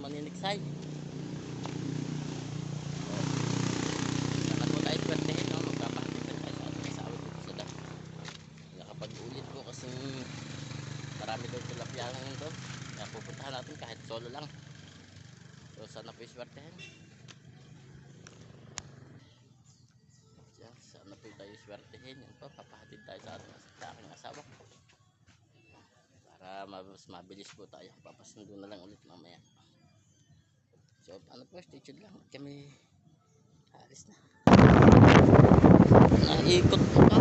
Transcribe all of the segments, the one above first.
maniniksay. Sana po tayo pwertehin, no? Magpapahatid na tayo sa ating asawa dito sa dam. Nakapag-ulit po kasi marami daw tilapia ngayon doon. Kaya pupuntahan natin kahit solo lang. So sana po iswertehin. Sana po tayo iswertehin. Yan po, papahatid tayo sa ating sa aking asawa. Para mas mabilis po tayo. Papasundo na lang ulit mamaya. So, ano po, stay tuned lang. Kami alis na. Naikot po ka.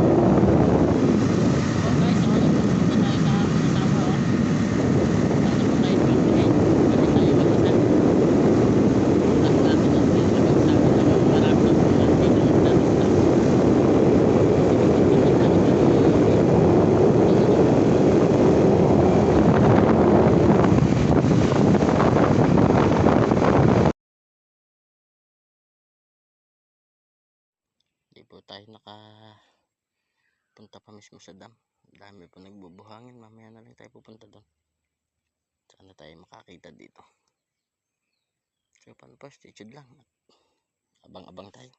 Okay, so ano po, punta tayo sa aking asawa. oh. Sana po tayo iswertehin. Pwede tayo mag-isa. Punta natin ang pinag-sabi na marami na po yan. Dito yung dalis lang. Hindi po tayo naka punta pa mismo sa dam. Dami po nagbubuhangin. Mamaya na lang tayo pupunta doon. Sana tayo makakita dito. So paano pa? Stay tuned lang. Abang-abang tayo.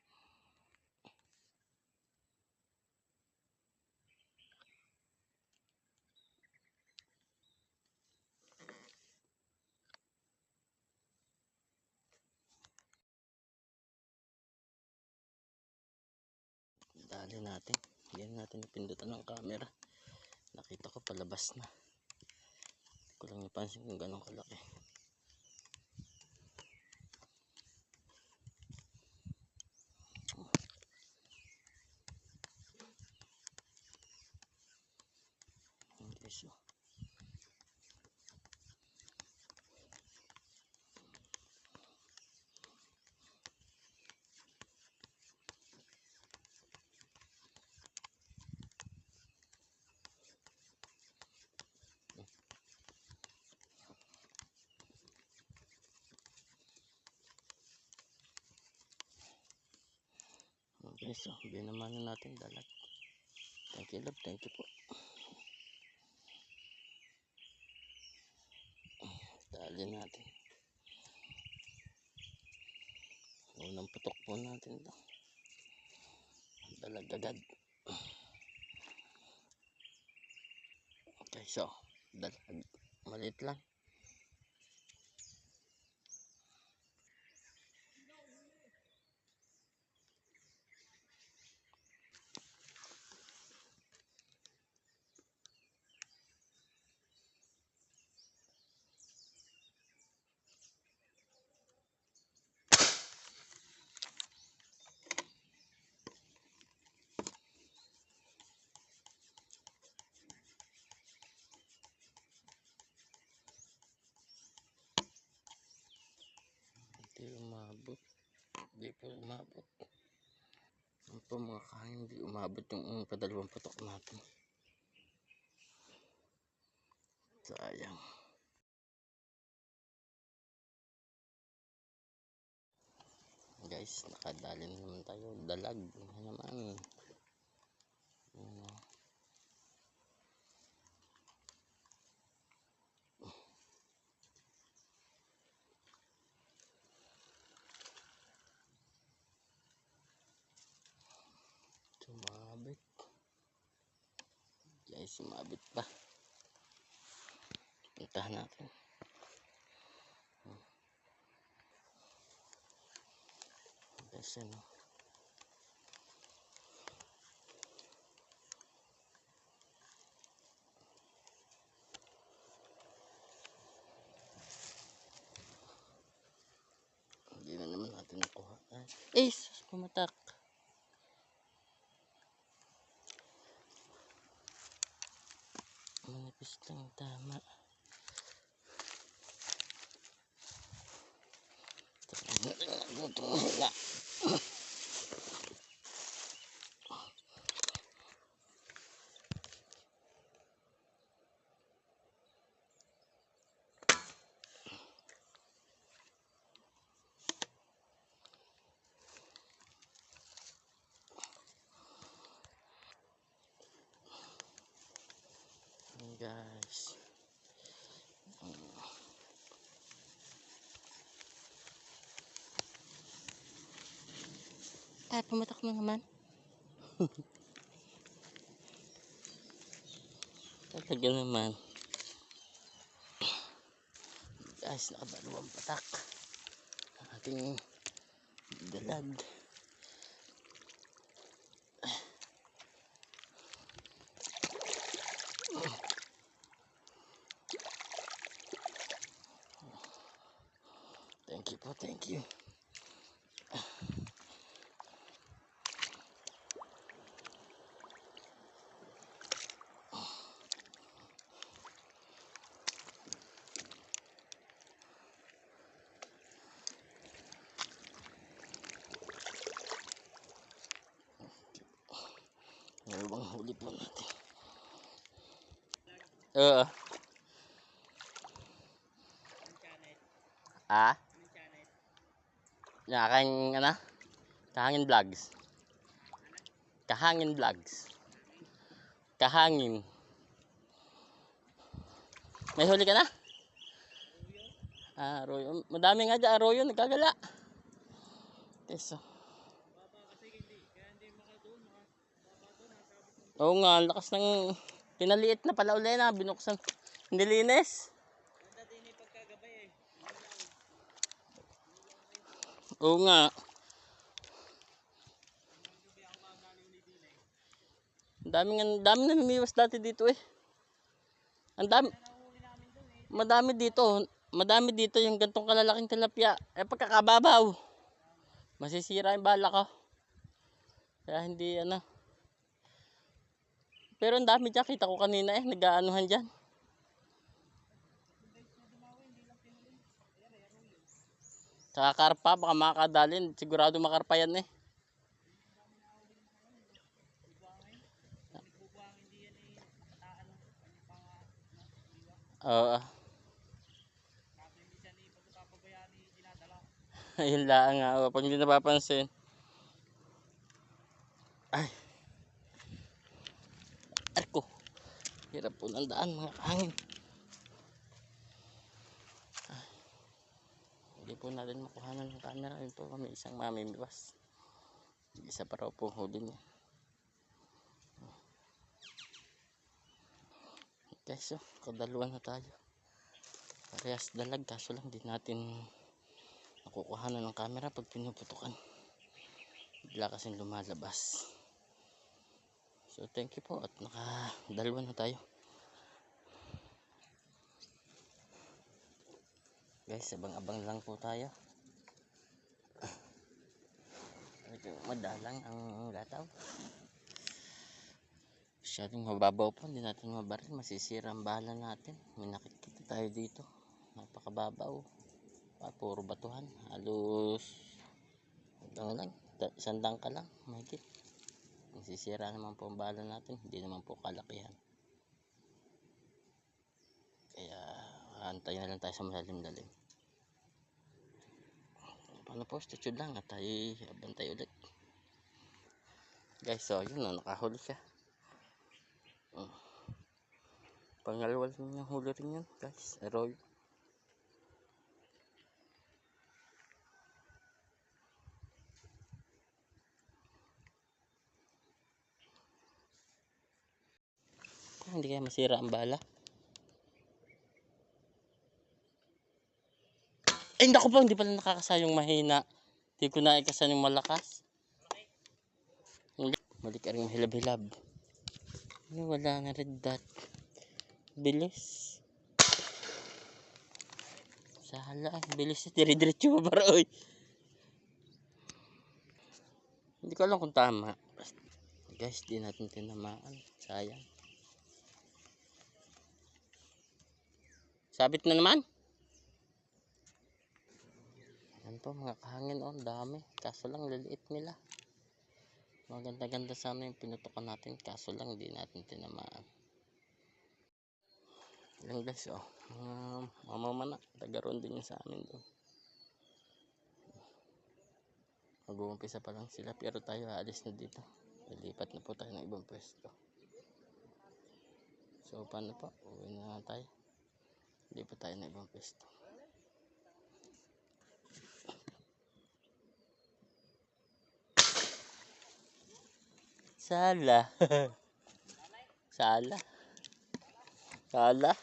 Dali natin. Hindi na natin napindutan ng camera. Nakita ko palabas na. Hindi ko lang napansin kung gano'ng kalaki. Okay, so. Okay, so. Binamanan natin dalat. Thank you, love. Thank you po. Dali natin. Unang putok po natin to. Dalag agad. Okay, so. Dalag. Maliit lang. Hindi umabot. Hindi po umabot. Ano po mga kain, hindi umabot yung padalawang putok natin. Sayang. Guys, nakadali na naman tayo. Dalag na naman. Ayan o. Sumabit. Guys, sumabit pa. Puntahan natin. Guys, ano. Hindi na naman natin nakuha. Ay, sus, pumatak. Manipis lang tama. Wala. guys. Ay pumatak na naman. Talaga naman. Guys nakadalawang patak. Ang ating dalad. Thank you po, thank you. Vlogs. Kahangin vlogs. Kahangin. May huli ka na? Ah, Arroyo. Madami nga dyan, Arroyo, nagkagala. Teso. Oo nga, lakas ng pinaliit na pala uli na, binuksan. Nilinis. Oo nga. Ang dami na lumiwas dati dito eh. Ang dami. Madami dito. Madami dito yung gantong kalalaking tilapia. Eh pagkakababaw. Masisira yung bala ko. Kaya hindi ano. Pero ang dami dyan. Kita ko kanina eh. Nag-aanuhan dyan. Saka karpa. Baka makakadalin. Sigurado makarpa yan eh. Oo. Ayun lang nga. oh, Pag hindi napapansin. Ay. Arko. Hirap po ng daan mga hangin. Hindi po natin makuhanan ng camera. Ayun po kami isang mamimiwas. Isa pa raw po huli niya. Guys, so, kadaluan na tayo. Parehas dalag, kaso lang di natin nakukuhanan ng camera pag pinuputukan. Bigla kasing lumalabas. So, thank you po at nakadalawa na tayo. Guys, abang-abang lang po tayo. Medyo madalang ang lataw. Masyadong mababaw po, hindi natin mabaril. Masisira ang bala natin. May nakikita tayo dito. Napakababaw. Ah, puro batuhan. Halos hanggang lang. da- Isang dangka lang. Mahigit. Masisira naman po ang bala natin. Hindi naman po kalakihan. Kaya antay na lang tayo sa malalim-lalim. Paano po, statue lang at tayo abantay ulit. Guys, so yun na, nakahuli siya. Oh. Pangalawa rin yung huli rin yun, guys. Arroyo. Ah, hindi kaya masira ang bala. Eh, naku po, hindi pala nakakasayang mahina. Hindi ko na ikasan yung malakas. Balik ka rin mahilab-hilab. Wala na red dot. Bilis. Sala, bilis. Dire-diretso ba para, oy. Hindi ko alam kung tama. Guys, di natin tinamaan. Sayang. Sabit na naman. Yan po mga kahangin oh, dami. Kaso lang liliit nila. Maganda-ganda sana yung pinutukan natin. Kaso lang di natin tinamaan. Yan guys oh. Mga mamamana. Tagaroon din yun sa amin doon. Mag-uumpisa pa lang sila pero tayo aalis na dito. Lilipat na po tayo ng ibang pwesto. So paano pa? Uwi na tayo. Lipat tayo ng ibang pwesto. Sala. Sala. Sala.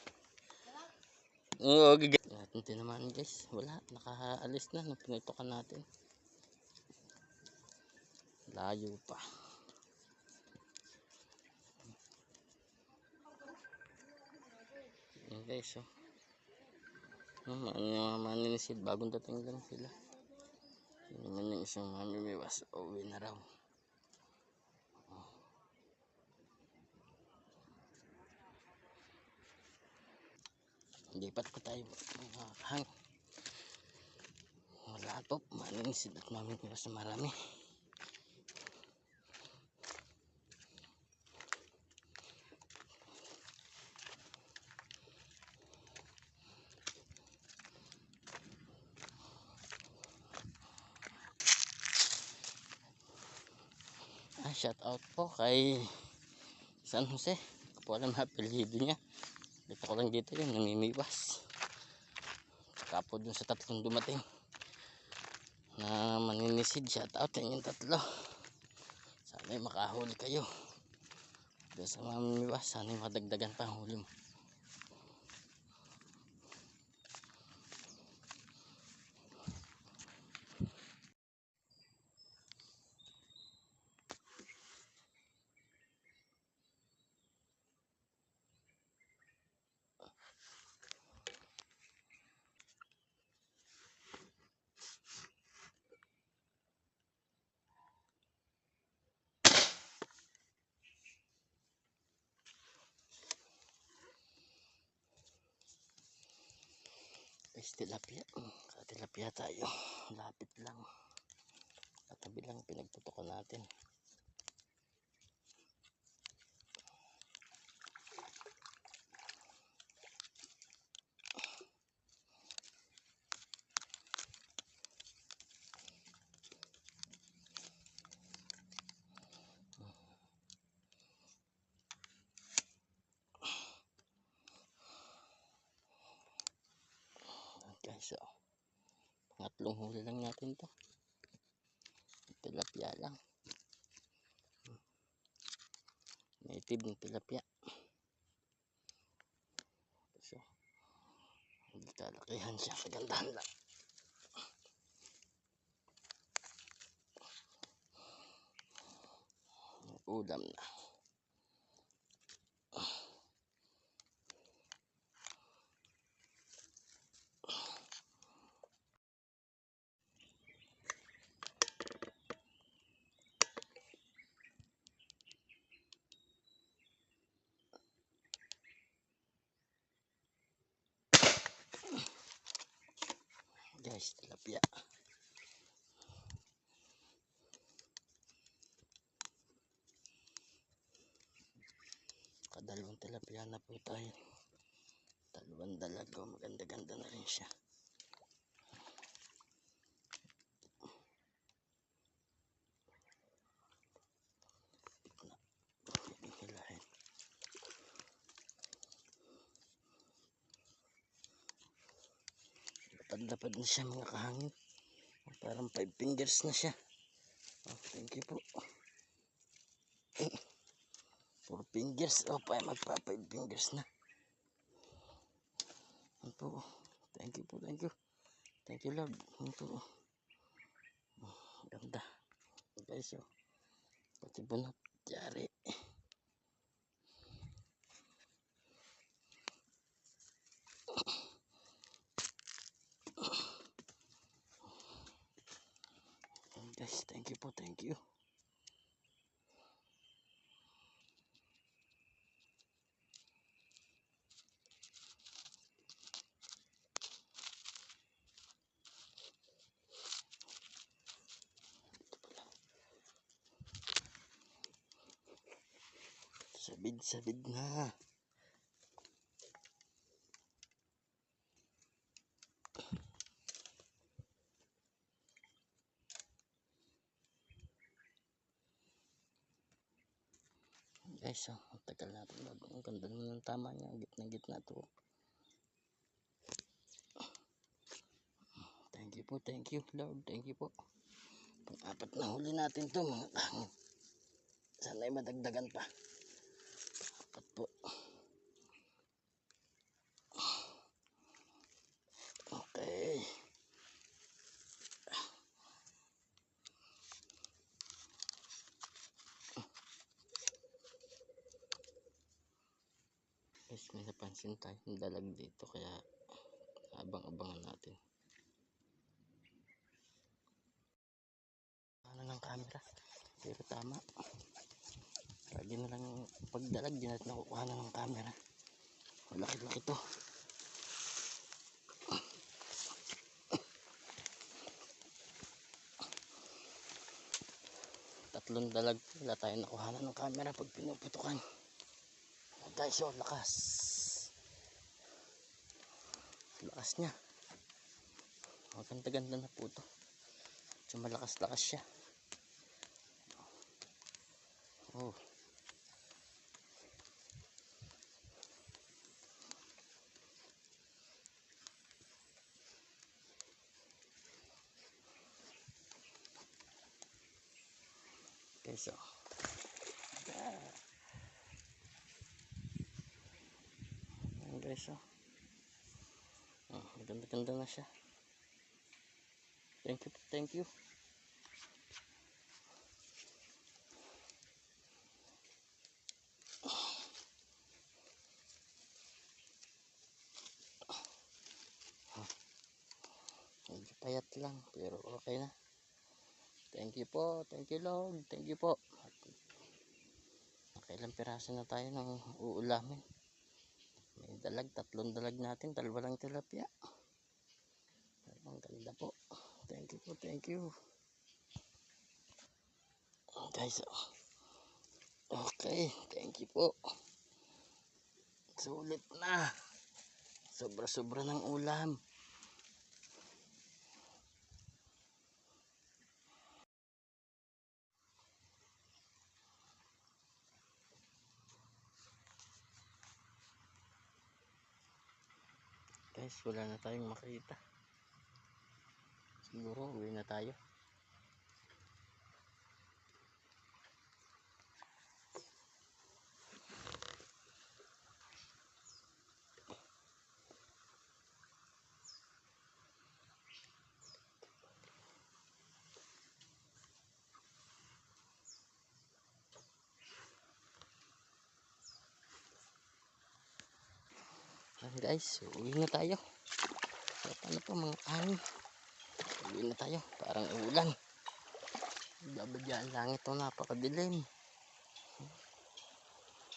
Oo, giga. Natin tinamaan guys. Wala. Nakaalis na. Nung pinitukan natin. Layo pa. Yan guys. Oh. Hmm, ano maninisid. Bagong dating lang sila. Yun naman yung isang mamimiwas. Uwi na raw. Lipat ko tayo mga hang. Wala po, maninisid at mamimiwas na marami. Ah, shout out po kay San Jose. Alam na apelido niya. Dito ko lang dito yun, namimiwas. Saka po dun sa tatlong dumating na maninisid. Shout out sa inyong tatlo. Sana'y makahuli kayo. Doon sa mamimiwas, sana'y madagdagan pa ang huli mo. Guys, tilapia. Tilapia tayo. Lapit lang. Katabi lang pinagputukan natin. Ayan, guys, so. Pangatlong huli lang natin to. Tilapia lang. Native ng tilapia. So, hindi kalakihan siya. Kagandahan lang. Ulam na. Guys, tilapia. Kadalawang tilapia na po tayo. Dalawang dalago. Maganda-ganda na rin siya. Na siya mga kahangin. Parang five fingers na siya. Oh, thank you po. Four fingers. Oh, pa magpa five fingers na. Yan po. Thank you po, thank you. Thank you Lord. Yan po. Oh, Ganda. Guys, oh. Pati bunot. Yari. Yan, guys, thank you po, thank you. Sabid-sabid na. Guys, oh, ang tagal natin. Ang ganda naman ng tama niya. Ang gitna-gitna to. Thank you po, thank you, Lord. Thank you po. Pang-apat na huli natin to, mga kahangin. Sana ay madagdagan pa. Apat po. Okay. Guys, may napansin tayo ng dalag dito kaya abang-abangan natin. Ano ng camera? Pero tama. Lagi na lang pagdalag, di natin nakukuha na ng camera. Malaki-laki to. Tatlong dalag. Wala tayo nakuha na ng camera pag pinuputukan. Guys, oh, lakas. Lakas niya. Maganda-ganda na po to. So, malakas-lakas siya. Oh. Okay, so. Ayan guys, oh. Oh, maganda-ganda na siya. Thank you, thank you. Medyo payat lang, pero okay na. Thank you po, thank you Lord, thank you po. Nakailang piraso na tayo ng uulamin. Dalag, tatlong dalag natin, dalawa lang tilapia. Ang ganda po. Thank you po, thank you. Guys, oh. okay, thank you po. Sulit na. Sobra-sobra ng ulam. Guys, wala na tayong makita. Siguro, uwi na tayo. Guys, uwi na tayo. Paano po mga kanin? Uwi na tayo, parang ulan. Babadya ang langit to, napakadilim.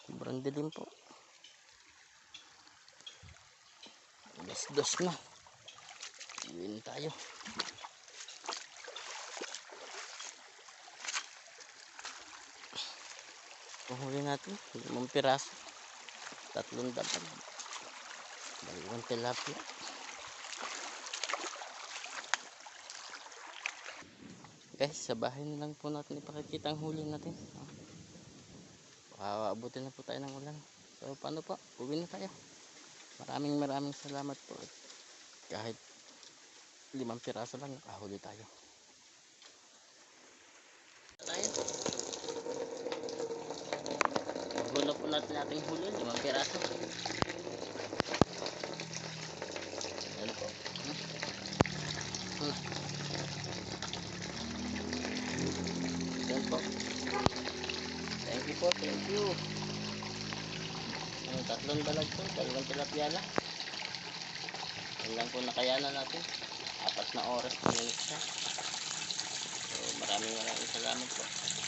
Sobrang dilim po. Dos-dos na. Uwi na tayo. Kuhuli natin, limang piraso. Tatlong dapat. Dalawang tilapia. Guys, sa bahay na lang po natin ipakikita ang huli natin. Baka abutin na po tayo ng ulan. So, paano po? Uwi na tayo. Maraming maraming salamat po. Kahit limang piraso lang, nakahuli tayo. Tayo. Hulo po natin ating huli, limang piraso. Yan po. Hmm. Hmm. Yan po. Thank you po, thank you. Ang tatlong dalag po, dalawang tilapia lang. Yan lang po nakayanan natin. Apat na oras po na siya. So, maraming maraming salamat po.